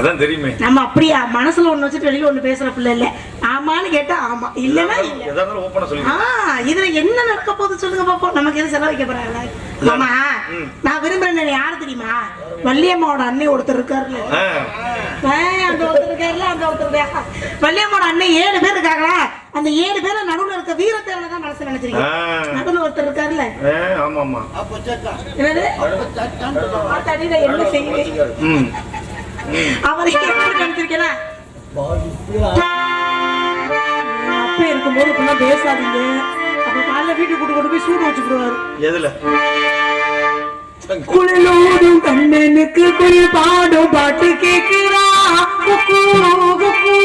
அதான் தெரியுமே. நம்ம அப்படியா? மனசுல ஒண்ணு வச்சுட்டு வெளியில ஒண்ணு பேசுற பிள்ளை இல்ல. ஆமான்னு கேட்டா ஆமா. இல்லன்னா இல்ல. இதுல என்ன நடக்க போகுது சொல்லுங்க பாப்போம். நமக்கு எது செலவழிக்க போறாங்க மாமா. நான் விரும்புறேன் யாரு தெரியுமா? வள்ளியம்மாவோட அண்ணே ஒருத்தர் இருக்காருல்ல. அந்த ஒருத்தர் இருக்காருல்ல அந்த ஒருத்தர் இருக்காரு. வள்ளியம்மாவோட அண்ணன் ஏழு பேர் இருக்காங்களா? அந்த ஏழு பேர் நடுவுல இருக்க வீரத்தேவனை தான் மனசுல ஆ. நினைச்சிருக்கேன் நடுவுல ஒருத்தர் இருக்காருல்ல. ஆமா ஆமா என்னது? என்ன செய்யுது? ம். அவரை எப்படி நினைச்சிருக்கேனா அப்பே இருக்கும்போது இப்பெல்லாம் பேசாதீங்க. அப்ப காலைல வீட்டுக்கு கூட்டு கொண்டு போய் சூடு வச்சு விடுவாரு. எதுல? குழலோடும் கண்ணனுக்கு குயில் பாடும் பாட்டு கேட்கிறா. குக்கு, குக்கு, குக்கு.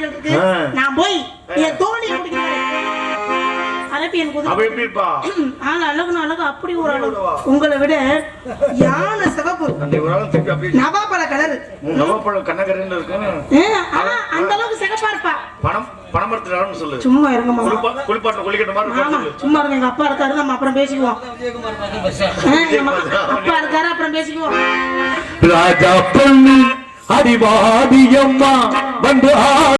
இருக்கு ஆ. நான் போய் என் தோழி எப்படி இருப்பா ஆள் அழகுன அழகு அப்படி ஒரு அழகு. உங்களை விட யானை சிவப்பு. நவாப்பழ கலரு. நவப்பழம் கண்ணகரன்னு இருக்கும் ஆனா அந்த அளவுக்கு சிகப்பா இருப்பா. பணம் பணம் எடுத்துட்டாருன்னு சொல்லு. சும்மா இருங்க மாமா. குளிப்பா குளிப்பாட்டில் குளிக்கிட்ட மாதிரி ஆமா சும்மா இருங்க எங்க அப்பா இருக்காரு நம்ம அப்புறம் பேசிக்குவோம். அப்பா இருக்காரு அப்புறம் பேசிக்குவோம். ராஜா பொண்ணு அடிவாடியம்மா வந்து ஆ